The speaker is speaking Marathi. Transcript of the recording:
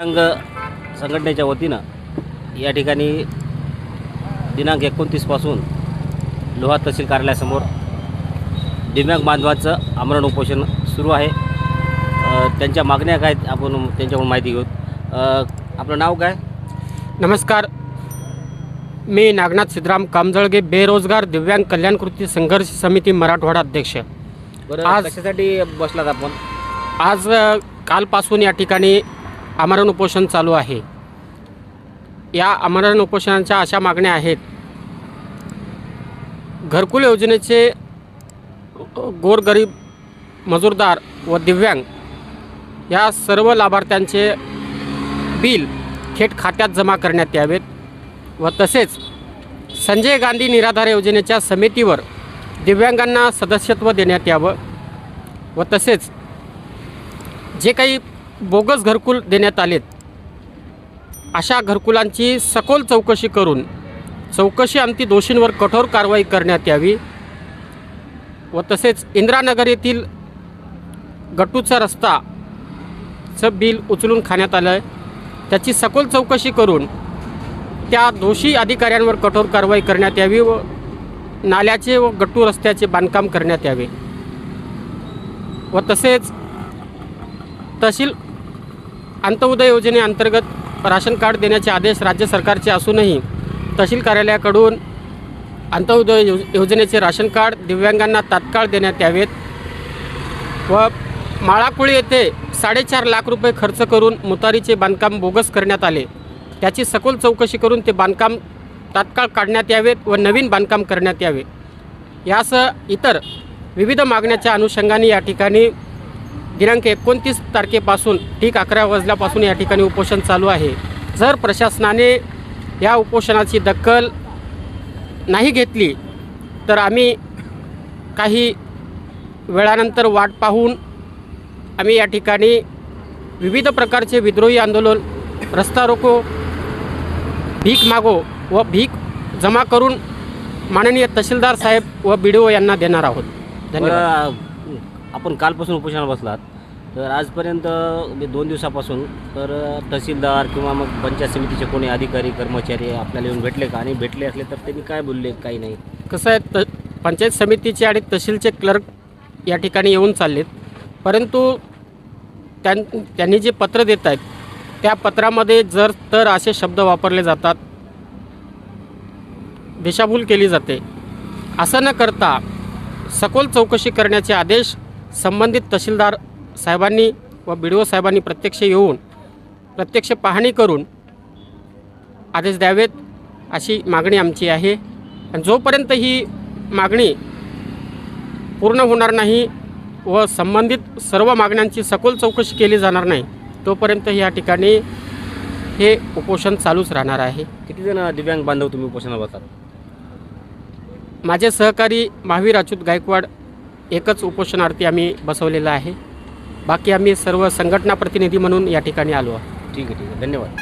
संघ संघटनेच्या वतीनं या ठिकाणी दिनांक एकोणतीसपासून लोहा तहसील कार्यालयासमोर दिव्यांग बांधवांचं आमरण उपोषण सुरू आहे. त्यांच्या मागण्या काय आपण त्यांच्याकडून माहिती घेऊ. आपलं नाव काय? नमस्कार. मी नागनाथ सिद्धराम कामजळगे बेरोजगार दिव्यांग कल्याण कृती संघर्ष समिती मराठवाडा अध्यक्ष. बरं आज- कशासाठी बसलात आपण? आज कालपासून या ठिकाणी आमरण उपोषण चालू आहे. या आमरण उपोषणाच्या अशा मागण्या आहेत. घरकुल योजनेचे गोरगरीब मजूरदार व दिव्यांग या सर्व लाभार्थ्यांचे बिल थेट खात्यात जमा करण्यात यावेत व तसेच संजय गांधी निराधार योजनेच्या समितीवर दिव्यांगांना सदस्यत्व देण्यात यावं व तसेच जे काही बोगस घरकुल देण्यात आलेत. अशा घरकुलांची सखोल चौकशी करून चौकशी अंती दोषींवर कठोर कारवाई करण्यात यावी व तसेच इंदिरानगर येथील गट्टूचा रस्ताचं बिल उचलून खाण्यात आलं आहे त्याची सखोल चौकशी करून त्या दोषी अधिकाऱ्यांवर कठोर कारवाई करण्यात यावी व नाल्याचे व गट्टू रस्त्याचे बांधकाम करण्यात यावे. व तसेच तहसील अंत्योदय योजनेअंतर्गत राशन कार्ड देण्याचे आदेश राज्य सरकारचे असूनही तहसील कार्यालयाकडून अंत्योदय यो योजनेचे राशन कार्ड दिव्यांगांना तात्काळ देण्यात यावेत व माळाकुळी येथे साडेचार लाख रुपये खर्च करून मुतारीचे बांधकाम बोगस करण्यात आले. त्याची सखोल चौकशी करून ते बांधकाम तात्काळ काढण्यात यावेत व नवीन बांधकाम करण्यात यावे. यासह इतर विविध मागण्याच्या अनुषंगाने या ठिकाणी दिनांक एकोणतीस तारखेपासून ठीक अकरा वाजल्यापासून या ठिकाणी उपोषण चालू आहे. जर प्रशासनाने या उपोषणाची दखल नाही घेतली तर आम्ही काही वेळानंतर वाट पाहून आम्ही या ठिकाणी विविध प्रकारचे विद्रोही आंदोलन रस्ता रोको भीक मागो व भीक जमा करून माननीय तहसीलदार साहेब व बी डी ओ यांना देणार आहोत. धन्यवाद. आपण कालपासून उपोषणाला बसलात. तर आजपर्यंत मी दोन दिवसापासून तर तहसीलदार किंवा मग पंचायत समितीचे कोणी अधिकारी कर्मचारी आपल्याला येऊन भेटले का? आणि भेटले असले तर त्यांनी काय बोलले? काही नाही. कसं आहे त पंचायत समितीचे आणि तहसीलचे क्लर्क या ठिकाणी येऊन चाललेत. परंतु त्यां त्यांनी जे पत्र देत आहेत त्या पत्रामध्ये जर तर असे शब्द वापरले जातात. दिशाभूल केली जाते. असं न करता सखोल चौकशी करण्याचे आदेश संबंधित तहसीलदार साहेबांनी व बी डी ओ साहेबांनी प्रत्यक्ष येऊन प्रत्यक्ष पाहणी करून आदेश द्यावेत अशी मागणी आमची आहे. आणि जोपर्यंत ही मागणी पूर्ण होणार नाही व संबंधित सर्व मागण्यांची सखोल चौकशी केली जाणार नाही तोपर्यंत या ठिकाणी हे उपोषण चालूच राहणार आहे. किती जण दिव्यांग बांधव तुम्ही उपोषणाला बसतात? माझे सहकारी महावीर अच्युत गायकवाड एकच उपोषणार्थी आम्ही बसवलेलं आहे. बाकी आम्ही सर्व संघटना प्रतिनिधी म्हणून या ठिकाणी आलो ठीक आहे ठीक आहे. धन्यवाद.